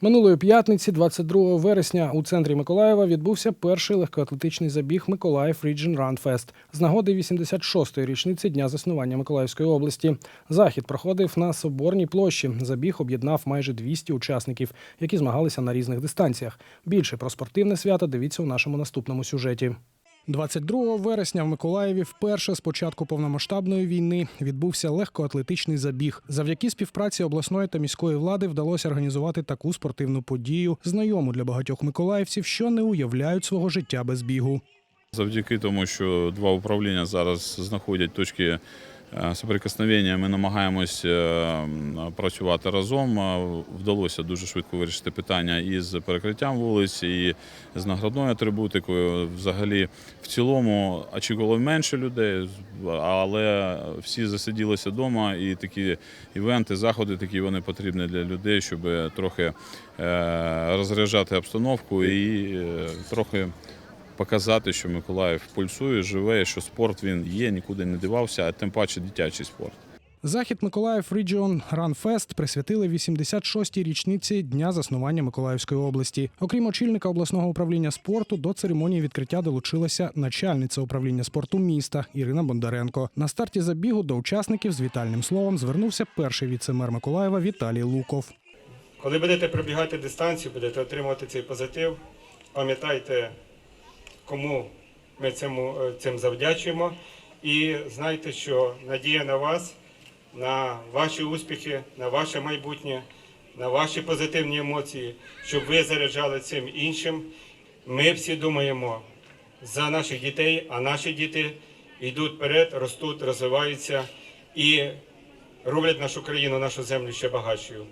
Минулої п'ятниці, 22 вересня, у центрі Миколаєва відбувся перший легкоатлетичний забіг Миколаїв Region Run Fest з нагоди 86-ї річниці дня заснування Миколаївської області. Захід проходив на Соборній площі. Забіг об'єднав майже 200 учасників, які змагалися на різних дистанціях. Більше про спортивне свято дивіться у нашому наступному сюжеті. 22 вересня в Миколаєві вперше з початку повномасштабної війни відбувся легкоатлетичний забіг. Завдяки співпраці обласної та міської влади вдалося організувати таку спортивну подію, знайому для багатьох миколаївців, що не уявляють свого життя без бігу. Завдяки тому, що два управління зараз знаходять точки соприкосновення, ми намагаємось е, працювати разом. Е, Вдалося дуже швидко вирішити питання із перекриттям вулиць і з наградною атрибутикою. Взагалі, в цілому очікувало менше людей, але всі засиділися вдома, і такі івенти, заходи такі вони потрібні для людей, щоб трохи е, розряджати обстановку і е, трохи показати, що Миколаїв пульсує, живе, що спорт він є, нікуди не дивався, а тим паче дитячий спорт. Захід Миколаїв Region Run Fest присвятили 86-й річниці дня заснування Миколаївської області. Окрім очільника обласного управління спорту, до церемонії відкриття долучилася начальниця управління спорту міста Ірина Бондаренко. На старті забігу до учасників з вітальним словом звернувся перший віцемер Миколаєва Віталій Луков. Коли будете пробігати дистанцію, будете отримувати цей позитив, пам'ятайте, кому ми цьому, е, цим завдячуємо. І знайте, що надія на вас, на ваші успіхи, на ваше майбутнє, на ваші позитивні емоції, щоб ви заряджали цим іншим. Ми всі думаємо за наших дітей, а наші діти йдуть вперед, ростуть, розвиваються і роблять нашу країну, нашу землю ще багатшою.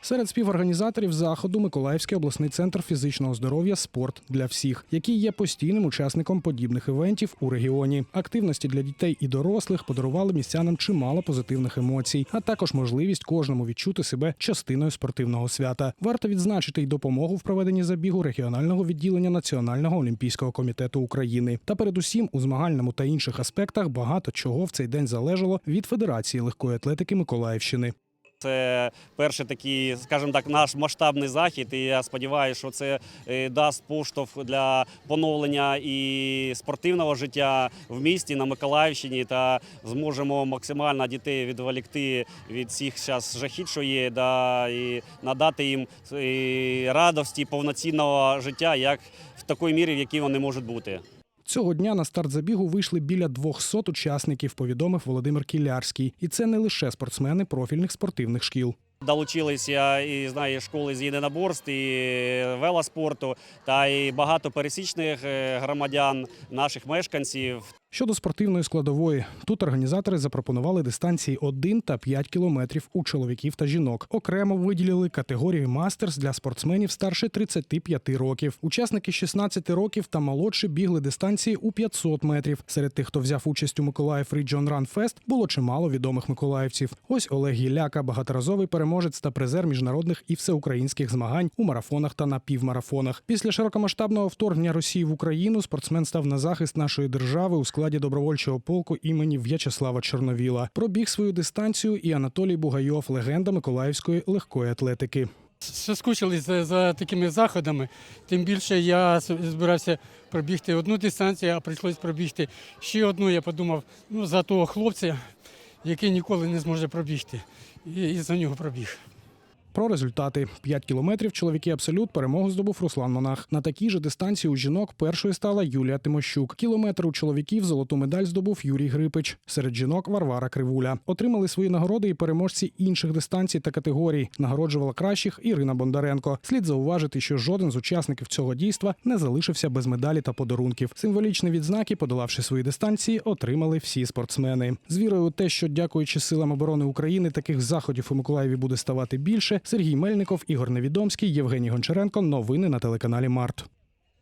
Серед співорганізаторів заходу Миколаївський обласний центр фізичного здоров'я Спорт для всіх, який є постійним учасником подібних івентів у регіоні. Активності для дітей і дорослих подарували містянам чимало позитивних емоцій, а також можливість кожному відчути себе частиною спортивного свята. Варто відзначити й допомогу в проведенні забігу регіонального відділення Національного олімпійського комітету України. Та передусім у змагальному та інших аспектах багато чого в цей день залежало від Федерації легкої атлетики Миколаївщини. Це перший такий, скажімо так, наш масштабний захід. І я сподіваюся, що це е, дасть поштовх для поновлення і спортивного життя в місті на Миколаївщині. Та зможемо максимально дітей відволікти від всіх зараз жахіт, що є, да, і надати їм е, радості повноцінного життя, як в такій мірі, в якій вони можуть бути. Цього дня на старт забігу вийшли біля 200 учасників, повідомив Володимир Кілярський. І це не лише спортсмени профільних спортивних шкіл. Долучилися і знаю школи з єдиноборств, і велоспорту, та і багато пересічних е, громадян, наших мешканців. Щодо спортивної складової, тут організатори запропонували дистанції 1 та 5 кілометрів у чоловіків та жінок. Окремо виділили категорію мастерс для спортсменів старше 35 років. Учасники 16 років та молодші бігли дистанції у 500 метрів. Серед тих, хто взяв участь у Миколаїв Region Run Fest, було чимало відомих миколаївців. Ось Олег Гіляка, багаторазовий переможець та призер міжнародних і всеукраїнських змагань у марафонах та на півмарафонах. Після широкомасштабного вторгнення Росії в Україну спортсмен став на захист нашої держави у складі добровольчого полку імені В'ячеслава Чорновіла. Пробіг свою дистанцію і Анатолій Бугайов, легенда Миколаївської легкої атлетики. Соскучились за, за такими заходами. Тим більше я збирався пробігти одну дистанцію, а прийшлось пробігти ще одну. Я подумав, ну за того хлопця, який ніколи не зможе пробігти. І за нього пробіг. Про результати 5 кілометрів чоловіки абсолют перемогу здобув Руслан Монах. На такій же дистанції у жінок першою стала Юлія Тимощук. Кілометр у чоловіків золоту медаль здобув Юрій Грипич. Серед жінок Варвара Кривуля. Отримали свої нагороди і переможці інших дистанцій та категорій. Нагороджувала кращих Ірина Бондаренко. Слід зауважити, що жоден з учасників цього дійства не залишився без медалі та подарунків. Символічні відзнаки, подолавши свої дистанції, отримали всі спортсмени. З вірою у те, що дякуючи силам оборони України, таких заходів у Миколаєві буде ставати більше. Сергій Мельников, Ігор Невідомський, Євгеній Гончаренко. Новини на телеканалі Март.